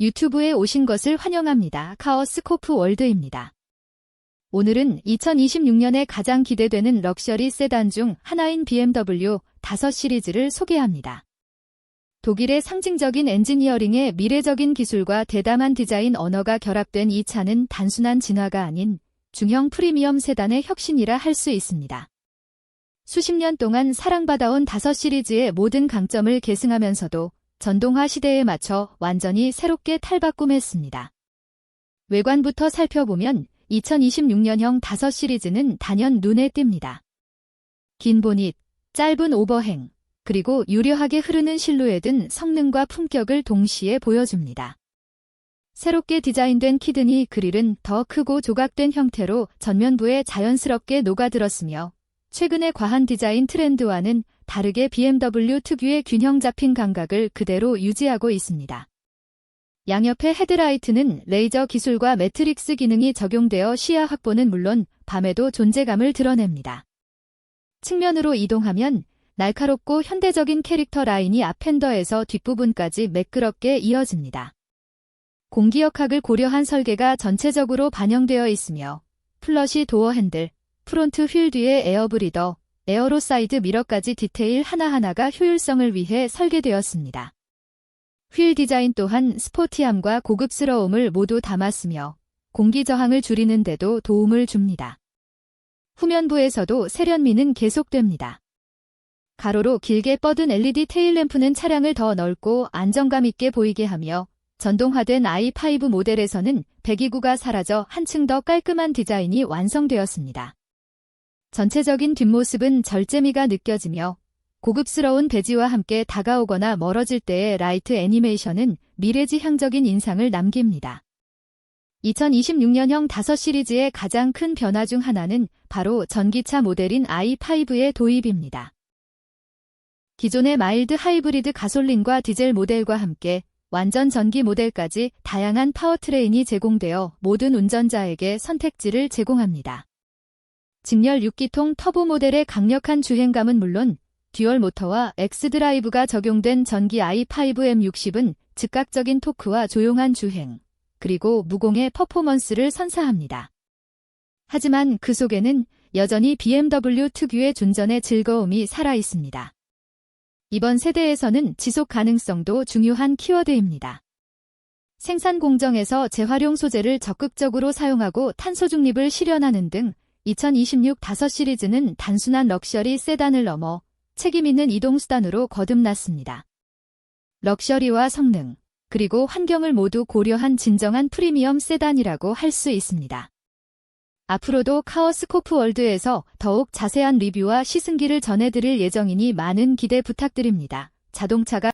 유튜브에 오신 것을 환영합니다. 카오스코프 월드입니다. 오늘은 2026년에 가장 기대되는 럭셔리 세단 중 하나인 BMW 5 시리즈를 소개합니다. 독일의 상징적인 엔지니어링의 미래적인 기술과 대담한 디자인 언어가 결합된 이 차는 단순한 진화가 아닌 중형 프리미엄 세단의 혁신이라 할 수 있습니다. 수십 년 동안 사랑받아온 5 시리즈의 모든 강점을 계승하면서도 전동화 시대에 맞춰 완전히 새롭게 탈바꿈했습니다. 외관부터 살펴보면 2026년형 5 시리즈는 단연 눈에 띕니다. 긴 보닛, 짧은 오버행, 그리고 유려하게 흐르는 실루엣은 성능과 품격을 동시에 보여줍니다. 새롭게 디자인된 키드니 그릴은 더 크고 조각된 형태로 전면부에 자연스럽게 녹아들었으며 최근의 과한 디자인 트렌드와는 다르게 BMW 특유의 균형 잡힌 감각을 그대로 유지하고 있습니다. 양옆의 헤드라이트는 레이저 기술과 매트릭스 기능이 적용되어 시야 확보는 물론 밤에도 존재감을 드러냅니다. 측면으로 이동하면 날카롭고 현대적인 캐릭터 라인이 앞핸더에서 뒷부분까지 매끄럽게 이어집니다. 공기역학을 고려한 설계가 전체적으로 반영되어 있으며 플러시 도어 핸들, 프론트 휠 뒤에 에어브리더, 에어로 사이드 미러까지 디테일 하나하나가 효율성을 위해 설계되었습니다. 휠 디자인 또한 스포티함과 고급스러움을 모두 담았으며 공기 저항을 줄이는 데도 도움을 줍니다. 후면부에서도 세련미는 계속됩니다. 가로로 길게 뻗은 LED 테일램프는 차량을 더 넓고 안정감 있게 보이게 하며 전동화된 i5 모델에서는 배기구가 사라져 한층 더 깔끔한 디자인이 완성되었습니다. 전체적인 뒷모습은 절제미가 느껴지며 고급스러운 배지와 함께 다가오거나 멀어질 때의 라이트 애니메이션은 미래지향적인 인상을 남깁니다. 2026년형 5 시리즈의 가장 큰 변화 중 하나는 바로 전기차 모델인 i5의 도입입니다. 기존의 마일드 하이브리드 가솔린과 디젤 모델과 함께 완전 전기 모델까지 다양한 파워트레인이 제공되어 모든 운전자에게 선택지를 제공합니다. 직렬 6기통 터보 모델의 강력한 주행감은 물론 듀얼 모터와 엑스드라이브가 적용된 전기 i5M60은 즉각적인 토크와 조용한 주행, 그리고 무공의 퍼포먼스를 선사합니다. 하지만 그 속에는 여전히 BMW 특유의 존전의 즐거움이 살아 있습니다. 이번 세대에서는 지속 가능성도 중요한 키워드입니다. 생산 공정에서 재활용 소재를 적극적으로 사용하고 탄소 중립을 실현하는 등 2026 5 시리즈는 단순한 럭셔리 세단을 넘어 책임있는 이동수단으로 거듭났습니다. 럭셔리와 성능, 그리고 환경을 모두 고려한 진정한 프리미엄 세단이라고 할 수 있습니다. 앞으로도 카오스코프 월드에서 더욱 자세한 리뷰와 시승기를 전해드릴 예정이니 많은 기대 부탁드립니다. 자동차가